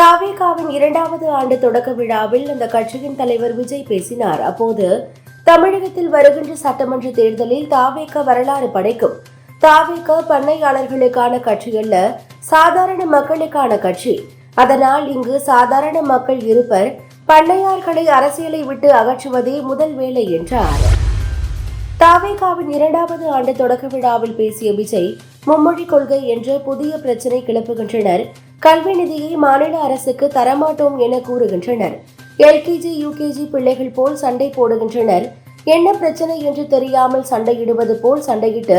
தாவேகாவின் இரண்டாவது ஆண்டு தொடக்க விழாவில் அந்த கட்சியின் தலைவர் விஜய் பேசினார். அப்போது தமிழகத்தில் வருகின்ற சட்டமன்ற தேர்தலில் தாவேக வரலாறு படைக்கும். தாவேக பண்ணையாளர்களுக்கான கட்சி அல்ல சாதாரண மக்களுக்கான கட்சி. அதனால் இங்கு சாதாரண மக்கள் இருப்பர் பண்ணையார்களை அரசியலை விட்டு அகற்றுவதே முதல் வேலை என்றார். தாவேகாவின் இரண்டாவது ஆண்டு தொடக்க விழாவில் பேசிய விஜய் மும்மொழி கொள்கை என்ற புதிய பிரச்சினை கிளப்புகின்றனர். கல்வி நிதியை மாநில அரசுக்கு தரமாட்டோம் என கூறுகின்றனர். எல்கேஜி யூகேஜி பிள்ளைகள் போல் சண்டை போடுகின்றனர். என்ன பிரச்சனை என்று தெரியாமல் சண்டையிடுவது போல் சண்டையிட்டு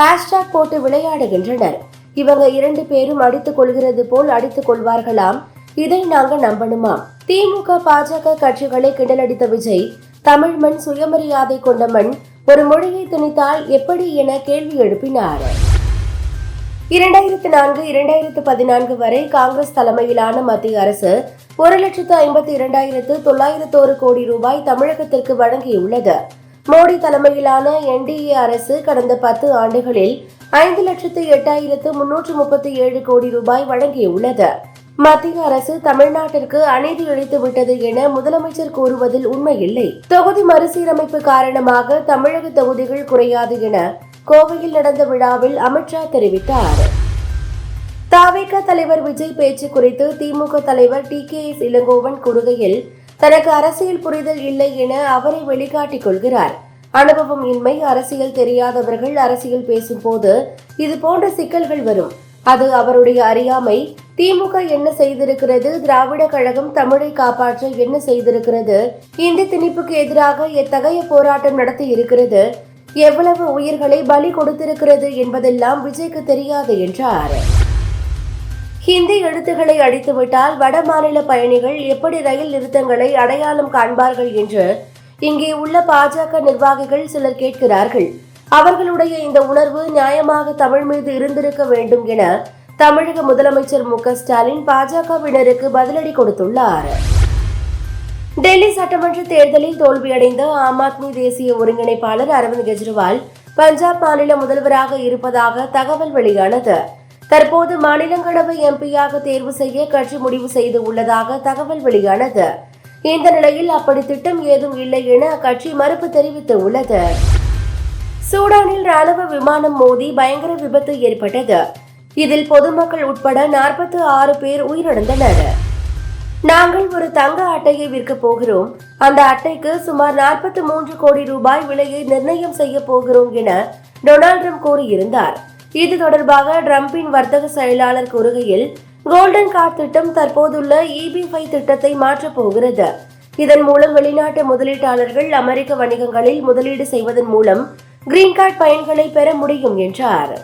ஹேஷ்டாக் போட்டு விளையாடுகின்றனர். இவங்க இரண்டு பேரும் அடித்துக் கொள்கிறது போல் அடித்துக் கொள்வார்களாம். இதை நாங்க நம்பணுமா? திமுக பாஜக கட்சிகளை கிண்டலடித்த விஜய் தமிழ் மண் சுயமரியாதை கொண்ட மண் ஒரு மொழியை திணித்தால் எப்படி என கேள்வி எழுப்பினார். இரண்டாயிரத்து நான்கு இரண்டாயிரத்து பதினான்கு வரை காங்கிரஸ் தலைமையிலான மத்திய அரசு ஒரு லட்சத்து ஐம்பத்தி இரண்டாயிரத்து தொள்ளாயிரத்தோரு கோடி ரூபாய் தமிழகத்திற்கு வழங்கியுள்ளது. மோடி தலைமையிலான என்டிஏ அரசு கடந்த பத்து ஆண்டுகளில் ஐந்து லட்சத்து எட்டாயிரத்து முன்னூற்று முப்பத்தி ஏழு கோடி ரூபாய் வழங்கியுள்ளது. மத்திய அரசு தமிழ்நாட்டிற்கு அநீதி இழைத்து விட்டது என முதலமைச்சர் கூறுவதில் உண்மையில்லை. தொகுதி மறுசீரமைப்பு காரணமாக தமிழக தொகுதிகள் குறையாது என கோவையில் நடந்த விழாவில் அமித்ஷா தெரிவித்தார். தாவேக தலைவர் விஜய் பேச்சு குறித்து திமுக தலைவர் டி கே எஸ் இளங்கோவன் கூறுகையில் தனக்கு அரசியல் புரிதல் இல்லை என அவரை வெளிக்காட்டிக் கொள்கிறார். அனுபவம் இன்மை அரசியல் தெரியாதவர்கள் அரசியல் பேசும்போது இது போன்ற சிக்கல்கள் வரும். அது அவருடைய அறியாமை திமுக என்ன செய்திருக்கிறது திராவிட கழகம் தமிழை காப்பாற்ற என்ன செய்திருக்கிறது இந்தி திணிப்புக்கு எதிராக எத்தகைய போராட்டம் நடத்தி இருக்கிறது எவ்வளவு உயிர்களை பலி கொடுத்திருக்கிறது என்பதெல்லாம் விஜய்க்கு தெரியாது என்றார். ஹிந்தி எழுத்துக்களை அடித்துவிட்டால் வட மாநில பயணிகள் எப்படி ரயில் நிறுத்தங்களை அடையாளம் காண்பார்கள் என்று இங்கே உள்ள பாஜக நிர்வாகிகள் சிலர் கேட்கிறார்கள். அவர்களுடைய இந்த உணர்வு நியாயமாக தமிழ் மீது இருந்திருக்க வேண்டும் என தமிழக முதலமைச்சர் மு க ஸ்டாலின் பாஜகவினருக்கு பதிலடி கொடுத்துள்ளார். டெல்லி சட்டமன்ற தேர்தலில் தோல்வியடைந்த ஆம் ஆத்மி தேசிய ஒருங்கிணைப்பாளர் அரவிந்த் கெஜ்ரிவால் பஞ்சாப் மாநில முதல்வராக இருப்பதாக தகவல் வெளியானது. தற்போது மாநிலங்களவை எம்பியாக தேர்வு செய்ய கட்சி முடிவு செய்து உள்ளதாக தகவல் வெளியானது. இந்த நிலையில் அப்படி திட்டம் ஏதும் இல்லை என அக்கட்சி மறுப்பு தெரிவித்து உள்ளது. சூடானில் ராணுவ விமானம் மோதி பயங்கர விபத்து ஏற்பட்டது. இதில் பொதுமக்கள் உட்பட நாற்பத்தி ஆறு பேர் உயிரிழந்தனர். நாங்கள் ஒரு தங்க அட்டையை விற்க போகிறோம். அந்த அட்டைக்கு சுமார் நாற்பத்தி மூன்று கோடி ரூபாய் விலையை நிர்ணயம் செய்ய போகிறோம் என டொனால்ட் ட்ரம்ப் கூறியிருந்தார். இது தொடர்பாக ட்ரம்பின் வர்த்தக செயலாளர் கூறுகையில் கோல்டன் கார்டு திட்டம் தற்போதுள்ள இபி ஃபைவ் திட்டத்தை மாற்றப் போகிறது. இதன் மூலம் வெளிநாட்டு முதலீட்டாளர்கள் அமெரிக்க வணிகங்களில் முதலீடு செய்வதன் மூலம் கிரீன் கார்டு பயன்களை பெற முடியும் என்றார்.